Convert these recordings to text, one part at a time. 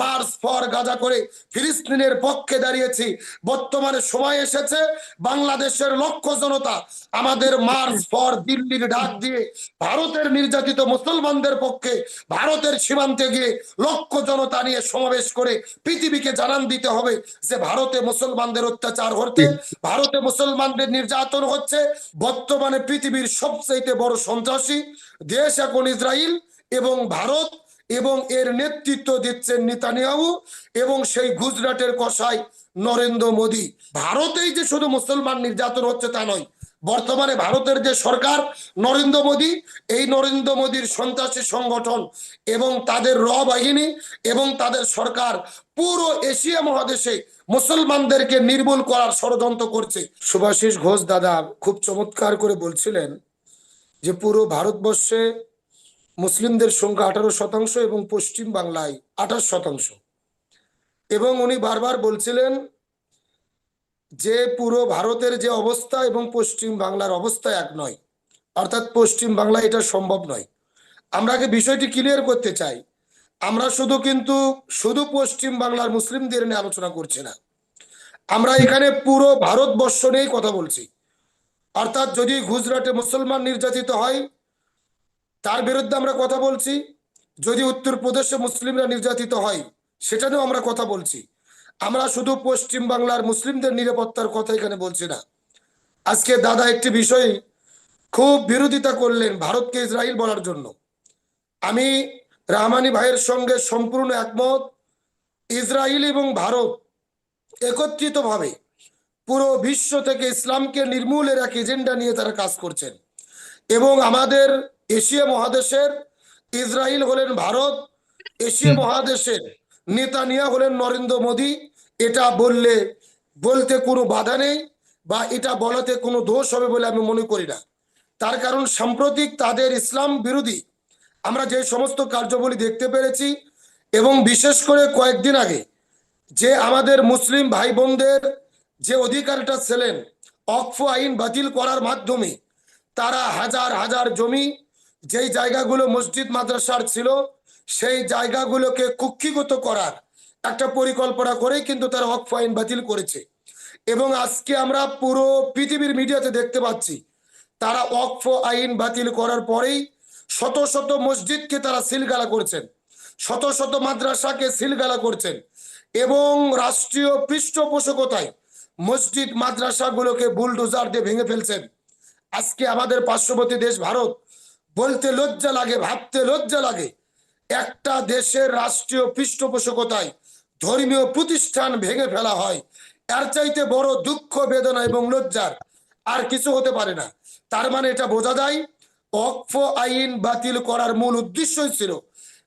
March for Gaza করে ফিলিস্তিনের পক্ষে দাঁড়িয়েছি। বর্তমানে সময় এসেছে, বাংলাদেশের লক্ষ জনতা আমাদের মার্চ ফর দিল্লির ডাক দিয়ে ভারতের নির্যাতিত মুসলমানদের পক্ষে ভারতের সীমান্তে গিয়ে লক্ষ জনতা নিয়ে সমাবেশ করে পৃথিবীকে জানান দিতে হবে যে ভারতে মুসলমানদের অত্যাচার হচ্ছে, ভারতে মুসলমানদের নির্যাতন হচ্ছে। বর্তমানে পৃথিবীর সবচেয়ে বড় সন্ত্রাসী দেশ এখন ইসরায়েল এবং ভারত। এবং এর নেতৃত্ব দিচ্ছেন নেতানিয়াহু এবং সেই গুজরাটের কসাই নরেন্দ্র মোদী। ভারতেই যে শুধু মুসলমান নির্যাতন হচ্ছে তা নয়, বর্তমানে ভারতের যে সরকার নরেন্দ্র মোদী, এই নরেন্দ্র মোদীর সন্ত্রাসী সংগঠন এবং তাদের র বাহিনী এবং তাদের সরকার পুরো এশিয়া মহাদেশে মুসলমানদেরকে নির্মূল করার ষড়যন্ত্র করছে। সুভাষিস ঘোষ দাদা, খুব চমৎকার করে বলছিলেন যে পুরো ভারতবর্ষে মুসলিমদের সংখ্যা আঠারো শতাংশ এবং পশ্চিম বাংলায় আঠাশ শতাংশ। এবং উনি বারবার বলছিলেন যে পুরো ভারতের যে অবস্থা এবং পশ্চিম বাংলার অবস্থা এক নয়। অর্থাৎ পশ্চিম বাংলা এটা সম্ভব নয়। আমরা আগে বিষয়টি ক্লিয়ার করতে চাই। আমরা শুধু কিন্তু, শুধু পশ্চিম বাংলার মুসলিমদের নিয়ে আলোচনা করছি না। আমরা এখানে পুরো ভারতবর্ষ নিয়েই কথা বলছি। অর্থাৎ যদি গুজরাটে মুসলমান নির্যাতিত হয় তার বিরুদ্ধে আমরা কথা বলছি। যদি উত্তরপ্রদেশে মুসলিমরা নির্যাতিত হয় সেটা নিয়েও আমরা কথা বলছি। আমরা শুধু পশ্চিম বাংলার মুসলিমদের নিরাপত্তার কথা এখানে বলছি না। আজকে দাদা একটি বিষয় খুব বিরোধিতা করলেন ভারতকে ইসরায়েল বলার জন্য। আমি রাহমানি ভাইয়ের সঙ্গে সম্পূর্ণ একমত, ইসরায়েল এবং ভারত একত্রিতভাবে পুরো বিশ্ব থেকে ইসলামকে নির্মূলের এক এজেন্ডা নিয়ে তারা কাজ করছেন। এবং আমাদের এশিয়া মহাদেশের ইসরায়েল হলেন ভারত এশিয়া মহাদেশের নেতানিয়া হলেন নরেন্দ্র মোদী। এটা বললে বলতে কোনো বাধা নেই বা এটা বলাতে কোনো দোষ হবে বলে আমি মনে করি না। তার কারণ সাম্প্রতিক তাদের ইসলাম বিরোধী আমরা যে সমস্ত কার্যবলী দেখতে পেরেছি এবং বিশেষ করে কয়েকদিন আগে যে আমাদের মুসলিম ভাই বোনদের যে অধিকারটা ছিলেন অক্ফ আইন বাতিল করার মাধ্যমে তারা হাজার হাজার জমি যেই জায়গাগুলো মসজিদ, মাদ্রাসার ছিল, সেই জায়গাগুলোকে কুক্ষিগত করার একটা পরিকল্পনা করেই কিন্তু তারা অক্ফ আইন বাতিল করেছে। এবং আজকে আমরা পুরো পৃথিবীর মিডিয়াতে দেখতে পাচ্ছি, তারা অক্ফ আইন বাতিল করার পরেই শত শত মসজিদকে তারা সিলগালা করছেন, শত শত মাদ্রাসাকে সিলগালা করছেন এবং রাষ্ট্রীয় পৃষ্ঠপোষকতায় মসজিদ, মাদ্রাসাগুলোকে বুলডোজার দিয়ে ভেঙে ফেলছেন। আজকে আমাদের পার্শ্ববর্তী দেশ ভারত বলতে লজ্জা লাগে ভাবতে লজ্জা লাগে। একটা দেশের রাষ্ট্রীয় পৃষ্ঠপোষকতায় ধর্মীয় প্রতিষ্ঠান ভেঙে ফেলা হয়। এর চাইতে বড় দুঃখ বেদনা এবং লজ্জার আর কিছু হতে পারে না। তার মানে এটা বোঝা যায় অক্ফ আইন বাতিল করার মূল উদ্দেশ্যই ছিল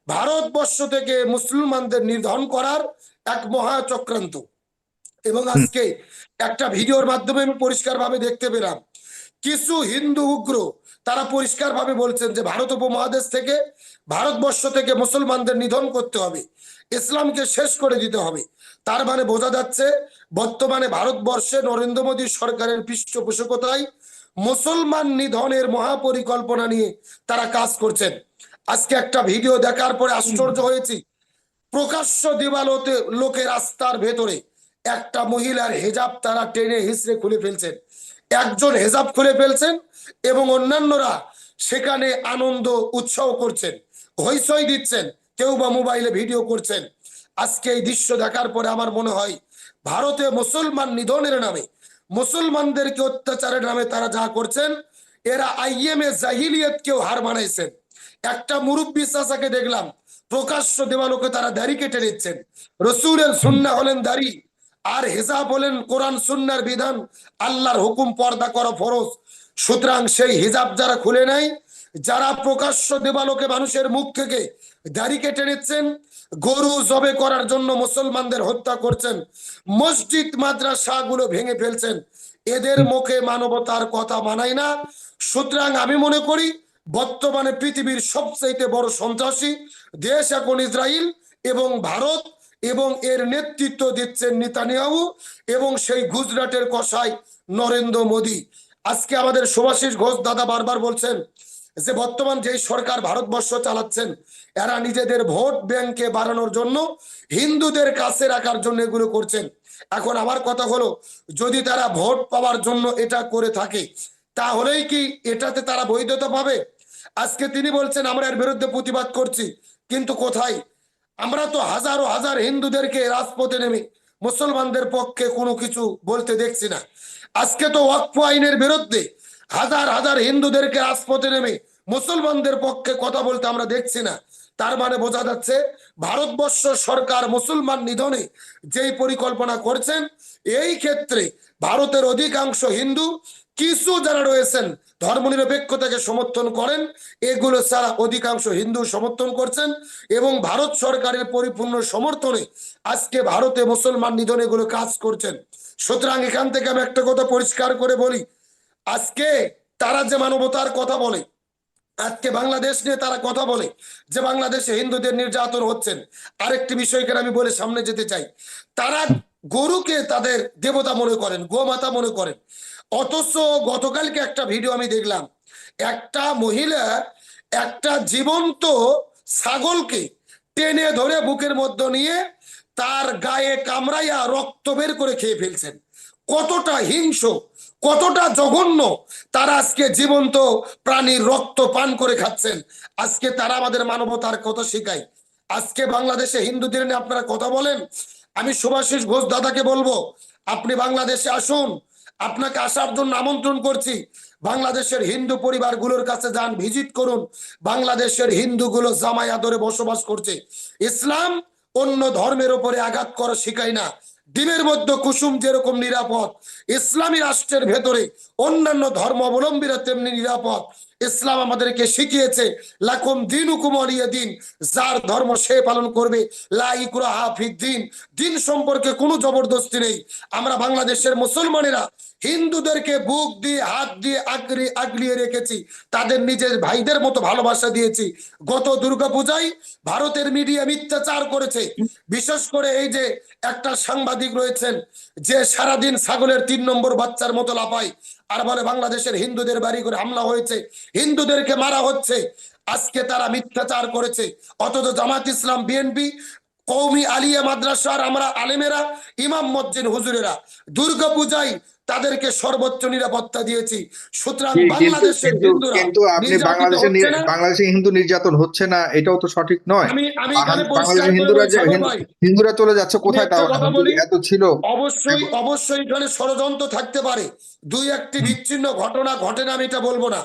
ভারতবর্ষ থেকে মুসলমানদের নির্ধন করার এক মহা চক্রান্ত। এবং আজকে একটা ভিডিওর মাধ্যমে আমি পরিষ্কারভাবে দেখতে পেলাম কিছু হিন্দু উগ্র তারা পরিষ্কারভাবে বলছেন যে ভারত উপমহাদেশ থেকে ভারতবর্ষ থেকে মুসলমানদের নিধন করতে হবে ইসলামকে শেষ করে দিতে হবে। তার মানে বোঝা যাচ্ছে বর্তমানে ভারতবর্ষে নরেন্দ্র মোদী সরকারের পৃষ্ঠপোষকতায় মুসলমান নিধনের মহাপরিকল্পনা নিয়ে তারা কাজ করছেন। আজকে একটা ভিডিও দেখার পরে আশ্চর্য হয়েছি। প্রকাশ্য দিবালোতে লোকের রাস্তার ভেতরে একটা মহিলার হেজাব তারা টেনে হিসড়ে খুলে ফেলছেন। একজন হেজাব খুলে ফেলছেন এবং অন্যান্যরা সেখানে আনন্দ, উৎসাহ করছেন হইচই দিচ্ছেন, কেউ বা মোবাইলে ভিডিও করছেন। আজকে এই দৃশ্য দেখার পরে আমার মনে হয়, ভারতে মুসলমান নিধনের নামে, মুসলমানদেরকে অত্যাচারের নামে তারা যা করছেন, এরা আইএমএ জাহিলিয়তকেও হার মানাইছেন। একটা মুরব্বী চাচাকে দেখলাম, প্রকাশ্য দেওয়ালোকে তারা দাড়ি কেটে নিচ্ছেন। রসুলের সুন্না হলেন দাড়ি। আর হেজাব হলেন কোরআন, সুন্নার বিধান। আল্লাহর হুকুম পর্দা করা ফরজ। সুতরাং সেই হিজাব যারা খুলে নেয়, যারা প্রকাশ্য দেবালোকে মানুষের মুখ থেকে দাড়ি কেটে নিচ্ছেন, গরু জবে করার জন্য মুসলমানদের হত্যা করছেন, মসজিদ মাদ্রাসা গুলো ভেঙে ফেলছেন, এদের মুখে মানবতার কথা মানায় না। সুতরাং আমি মনে করি, বর্তমানে পৃথিবীর সবচেয়ে বড় সন্ত্রাসী দেশ এখন ইসরায়েল এবং ভারত। এবং এর নেতৃত্ব দিচ্ছেন নেতানিয়াহু এবং সেই গুজরাটের কসাই নরেন্দ্র মোদী। আজকে আমাদের সুভাষিস ঘোষ দাদা বারবার বলছেন যে, বর্তমান যেই সরকার ভারতবর্ষ চালাচ্ছেন, এরা নিজেদের ভোট ব্যাংকে বাড়ানোর জন্য হিন্দুদের কাছে রাখার জন্য এগুলো করছেন। এখন আমার কথা হলো, যদি তারা ভোট পাওয়ার জন্য এটা করে থাকে, তাহলেই কি এটাতে তারা বৈধতা পাবে? আজকে তিনি বলছেন, আমরা এর বিরুদ্ধে প্রতিবাদ করছি, কিন্তু কোথায়? আমরা তো হাজারো হাজার হিন্দুদেরকে রাজপথে নেমে, মুসলমানদের পক্ষে কোনো কিছু বলতে দেখছি না। আজকে তো ওয়াকফ আইনের বিরুদ্ধে হাজার হাজার হিন্দুদেরকে রাজপথে নেমে, মুসলমানদের পক্ষে কথা বলতে আমরা দেখছি না। তার মানে বোঝা যাচ্ছে ভারতবর্ষ সরকার মুসলমান নিধনে যেই পরিকল্পনা করছেন, এই ক্ষেত্রে ভারতের অধিকাংশ হিন্দু কিছু যারা রয়েছেন ধর্মনিরপেক্ষতাকে সমর্থন করেন, এগুলো ছাড়া অধিকাংশ হিন্দু সমর্থন করছেন এবং ভারত সরকারের পরিপূর্ণ সমর্থনে আজকে ভারতে মুসলমান নিধন এগুলো কাজ করছেন। সুতরাং এখান থেকে আমি একটা কথা পরিষ্কার করে বলি, আজকে তারা যে মানবতার কথা বলে আজকে বাংলাদেশ নিয়ে তারা কথা বলে যে বাংলাদেশে হিন্দুদের নির্যাতন হচ্ছেন আরেকটি বিষয়কে আমি বলে সামনে যেতে চাই। তারা গরুকে তাদের দেবতা মনে করেন, গোমাতা মনে করেন। অথচ গতকালকে একটা ভিডিও আমি দেখলাম। একটা মহিলা একটা জীবন্ত ছাগলকে টেনে ধরে বুকের মধ্যে নিয়ে তার গায়ে কামড়াইয়া রক্ত বের করে খেয়ে ফেলছেন। কতটা হিংস কতটা জঘন্য তারা আজকে জীবন্ত প্রাণীর রক্ত পান করে খাচ্ছেন। আজকে তারা আমাদের মানবতার কথা শেখায়। আজকে বাংলাদেশে হিন্দুদের নিয়ে আপনারা কথা বলেন। আমি সুভাষিস ঘোষ দাদাকে বলব, আপনি বাংলাদেশে আসুন। আপনাকে আসার জন্য আমন্ত্রণ করছি। বাংলাদেশের হিন্দু পরিবারগুলোর কাছে যান, ভিজিট করুন। বাংলাদেশের হিন্দুগুলো জামাই আদরে বসবাস করছে। ইসলাম অন্য ধর্মের উপরে আঘাত করা শিখায় না। ডিমের মধ্যে কুসুম যেরকম নিরাপদ, ইসলামী রাষ্ট্রের ভেতরে অন্যান্য ধর্ম অবলম্বীরা তেমনি নিরাপদ। ইসলাম আমাদেরকে শিখিয়েছে, লাকুম দিন উকুমরিয়া দিন, যার ধর্ম সে পালন করবে লাইকুরা হাফিদ দিন। দিন সম্পর্কে কোনো জবরদস্তি নেই। আমরা বাংলাদেশের মুসলমানেরা হিন্দুদেরকে বুক দিয়ে, হাত দিয়ে আগড়ি আগলিয়ে রেখেছি। তাদের নিজের ভাইদের মতো ভালোবাসা দিয়েছি। গত দুর্গাপূজায় ভারতের মিডিয়া মিথ্যাচার করেছে। বিশেষ করে এই যে একটা সাংবাদিক রয়েছেন, যে সারাদিন ছাগলের তিন নম্বর বাচ্চার মতো লাপায় আর বলে, বাংলাদেশের হিন্দুদের বাড়ি করে হামলা হয়েছে। হিন্দুদেরকে মারা হচ্ছে। আজকে তারা মিথ্যাচার করেছে। অথচ জামাত ইসলাম, বিএনপি কৌমি আলিয়া মাদ্রাসার আমরা আলেমেরা, ইমাম মজ্জিন হুজুরেরা, দুর্গাপূজায় তাদেরকে সর্বোচ্চ নিরাপত্তা দিয়েছি। সুতরাং বাংলাদেশের হিন্দুরা কিন্তু আপনি বাংলাদেশে বাংলাদেশে হিন্দু নির্যাতন হচ্ছে না এটাও তো সঠিক নয়। আমি আমি এখানে বাংলা- পরিষ্কার বাংলাদেশের করে হিন্দুরা যে হিন্দু- হিন্দুরা চলে যাচ্ছে কোথায়? তাও এত ছিল। অবশ্যই অবশ্যই এখানে ষড়যন্ত্র থাকতে পারে। দুই একটি বিচ্ছিন্ন ঘটনা ঘটে না, আমি এটা বলব না।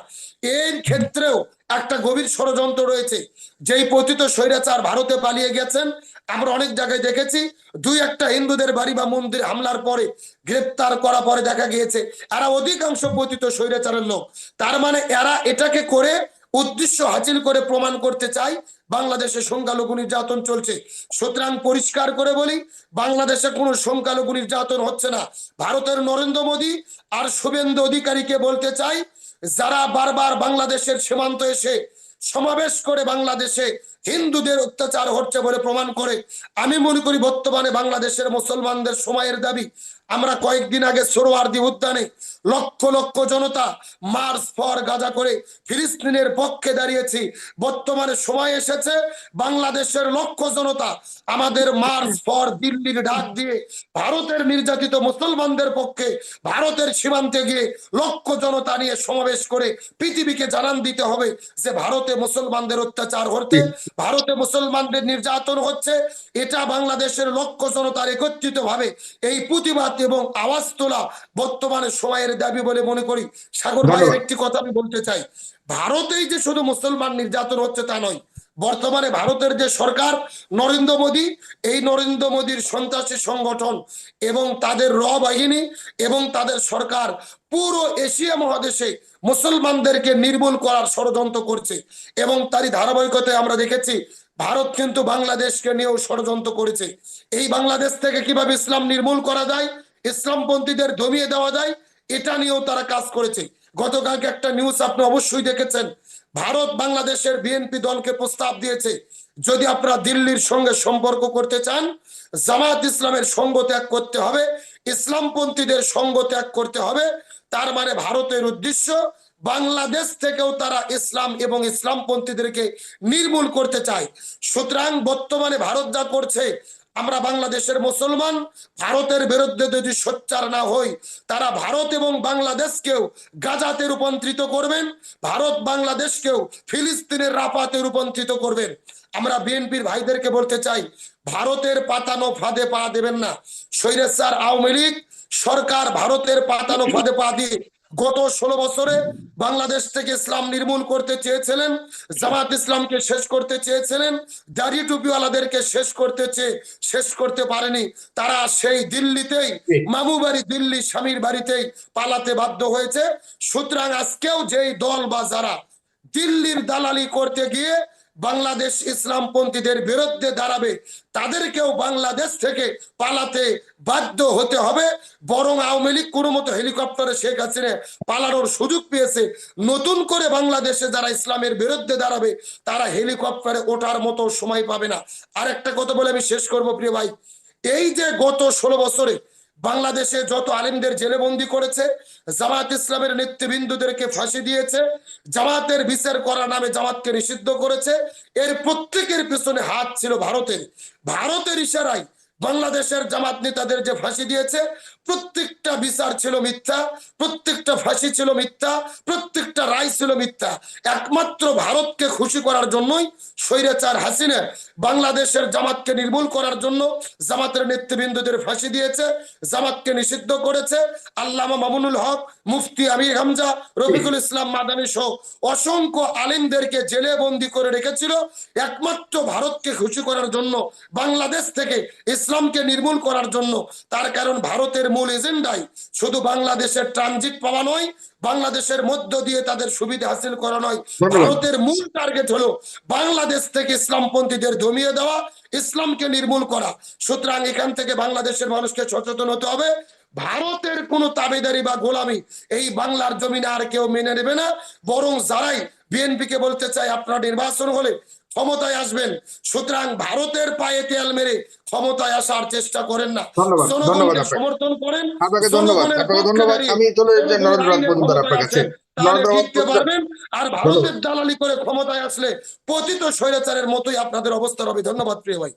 এই ক্ষেত্রেও একটা গভীর ষড়যন্ত্র রয়েছে, যেই পতিত স্বৈরাচার ভারতে পালিয়ে গেছেন। আমরা অনেক জায়গায় দেখেছি, দুই একটা হিন্দুদের বাড়ি বা মন্দির হামলার পরে গ্রেপ্তার করা পরে দেখা গিয়েছে, এরা অধিকাংশ পতিত স্বৈরাচারের লোক। তার মানে এরা এটাকে করে উদ্দেশ্য হাসিল করে প্রমাণ করতে চাই, বাংলাদেশে সংখ্যালঘু নির্যাতন চলছে। সুতরাং পরিষ্কার করে বলি, বাংলাদেশে কোনো সংখ্যালঘু নির্যাতন হচ্ছে না। ভারতের নরেন্দ্র মোদী আর শুভেন্দু অধিকারীকে বলতে চাই, যারা বারবার বাংলাদেশের সীমান্ত এসে সমাবেশ করে বাংলাদেশে হিন্দুদের অত্যাচার হচ্ছে বলে প্রমাণ করে, আমি মনে করি বর্তমানে বাংলাদেশের মুসলমানদের সময়ের দাবি আমরা কয়েকদিন আগে সোরোয়ার্দি উদ্যানে লক্ষ লক্ষ জনতা মার্চ ফর গাজা করে ফিলিস্তিনের পক্ষে দাঁড়িয়েছি। বর্তমানে সময় এসেছে, বাংলাদেশের লক্ষ জনতা আমাদের মার্চ ফর দিল্লির ডাক দিয়ে ভারতের নির্যাতিত মুসলমানদের পক্ষে ভারতের সীমান্তে গিয়ে লক্ষ জনতা নিয়ে সমাবেশ করে পৃথিবীকে জানান দিতে হবে যে ভারতে মুসলমানদের অত্যাচার হচ্ছে, ভারতে মুসলমানদের নির্যাতন হচ্ছে। এটা বাংলাদেশের লক্ষ জনতার একত্রিত ভাবে এই প্রতিবাদ এবং আওয়াজ তোলা বর্তমানে সময়ের দাবি বলে মনে করি। সাগর ভাইয়ের একটি কথা আমি বলতে চাই। ভারতেই যে শুধু মুসলমান নির্যাতন হচ্ছে তা নয় বর্তমানে ভারতের যে সরকার নরেন্দ্র মোদী এই নরেন্দ্র মোদীর সন্ত্রাসী সংগঠন এবং তাদের র বাহিনী এবং তাদের সরকার পুরো এশিয়া মহাদেশে মুসলমানদেরকে নির্মূল করার ষড়যন্ত্র করছে এবং তারই ধারাবাহিকতায় আমরা দেখেছি ভারত কিন্তু বাংলাদেশকে নিয়েও ষড়যন্ত্র করেছে। এই বাংলাদেশ থেকে কীভাবে ইসলাম নির্মূল করা যায় ইসলামপন্থীদের দমিয়ে দেওয়া যায়, এটা নিয়েও তারা কাজ করেছে। গতকালকে একটা নিউজ আপনি অবশ্যই দেখেছেন। ভারত বাংলাদেশের বিএনপি দলকে প্রস্তাব দিয়েছে, যদি আপনারা দিল্লির সঙ্গে সম্পর্ক করতে চান জামাত ইসলামের সঙ্গ ত্যাগ করতে হবে ইসলামপন্থীদের সঙ্গ ত্যাগ করতে হবে, তার মানে ভারতের উদ্দেশ্য বাংলাদেশ থেকেও তারা ইসলাম এবং ইসলামপন্থীদেরকে নির্মূল করতে চায়। সুতরাং বর্তমানে ভারত যা করছে আমরা বাংলাদেশের মুসলমান, ভারতের বিরুদ্ধে যদি সোচ্চার না হই, তারা ভারত এবং বাংলাদেশকেও গাজাতে রূপান্তরিত করবেন, ভারত বাংলাদেশকেও ফিলিস্তিনের রাপাতে রূপান্তরিত করবেন। আমরা বিএনপির ভাইদেরকে বলতে চাই, ভারতের পাতানো ফাঁদে পা দেবেন না। স্বৈরাচার আওয়ামী লীগ সরকার ভারতের পাতানো ফাঁদে পা দিয়ে গত ষোলো বছরে বাংলাদেশ থেকে ইসলাম নির্মূল করতে চেয়েছিলেন জামাত ইসলামকে শেষ করতে চেয়েছিলেন দাড়ি টুপিওয়ালাদেরকে শেষ করতে চেয়ে শেষ করতে পারেনি। তারা সেই দিল্লিতেই মামু বাড়ি দিল্লি স্বামীর বাড়িতেই পালাতে বাধ্য হয়েছে। সুতরাং আজকেও যেই দল বা যারা দিল্লির দালালি করতে গিয়ে বাংলাদেশ ইসলামপন্থীদের বিরুদ্ধে দাঁড়াবে, তাদেরকেও বাংলাদেশ থেকে পালাতে বাধ্য হতে হবে। বরং আওয়ামী লীগ কোনো মতো হেলিকপ্টারে শেখ হাসিনা পালানোর সুযোগ পেয়েছে। নতুন করে বাংলাদেশে যারা ইসলামের বিরুদ্ধে দাঁড়াবে, তারা হেলিকপ্টারে ওঠার মতো সময় পাবে না। আর একটা কথা বলে আমি শেষ করব প্রিয় ভাই। এই যে গত ষোলো বছরে বাংলাদেশে যত আলিমদের জেলে বন্দি করেছে, জামাত ইসলামের নেতৃবৃন্দুদেরকে ফাঁসি দিয়েছে, জামাতের বিচার করা নামে জামাতকে নিষিদ্ধ করেছে, এর প্রত্যেকের পেছনে হাত ছিল ভারতের। ভারতের ইশারায় বাংলাদেশের জামাত নেতাদের যে ফাঁসি দিয়েছে, প্রত্যেকটা বিচার ছিল মিথ্যা, প্রত্যেকটা ফাঁসি ছিল মিথ্যা, প্রত্যেকটা রায় ছিল মিথ্যা। একমাত্র ভারতকে খুশি করার জন্যই স্বৈরাচার হাসিনা বাংলাদেশের জামাতকে নির্মূল করার জন্য জামাতের নেতৃবৃন্দদের ফাঁসি দিয়েছে, জামাতকে নিষিদ্ধ করেছে। আল্লামা মামুনুল হক, মুফতি আমির হামজা, রফিকুল ইসলাম মাদানী সহ অসংখ্য আলিমদেরকে জেলে বন্দি করে রেখেছিল। একমাত্র ভারতকে খুশি করার জন্য বাংলাদেশ থেকে ইসলামকে নির্মূল করার জন্য তার কারণ ভারতের মূল এজেন্ডাই শুধু বাংলাদেশের ট্রানজিট পাওয়া নয় বাংলাদেশের মধ্য দিয়ে তাদের সুবিধা হাসিল করা নয়। ভারতের মূল টার্গেট হলো বাংলাদেশ থেকে ইসলামপন্থীদের দমিয়ে দেওয়া ইসলামকে নির্মূল করা। সুতরাং এখান থেকে বাংলাদেশের মানুষকে সচেতন হতে হবে। ভারতের কোন তাবেদারি বা গোলামি এই বাংলার জমিনে আর কেউ মেনে নেবে না। বরং যারাই বিএনপি কে বলতে চাই আপনার নির্বাচন হলে ক্ষমতায় আসবেন। সুতরাং ভারতের পায়ে তেল মেরে ক্ষমতায় আসার চেষ্টা করেন না। জনগণকে সমর্থন করেন আর ভারতের দালালি করে ক্ষমতায় আসলে পতিত স্বৈরাচারের মতোই আপনাদের অবস্থা হবে। ধন্যবাদ প্রিয় ভাই।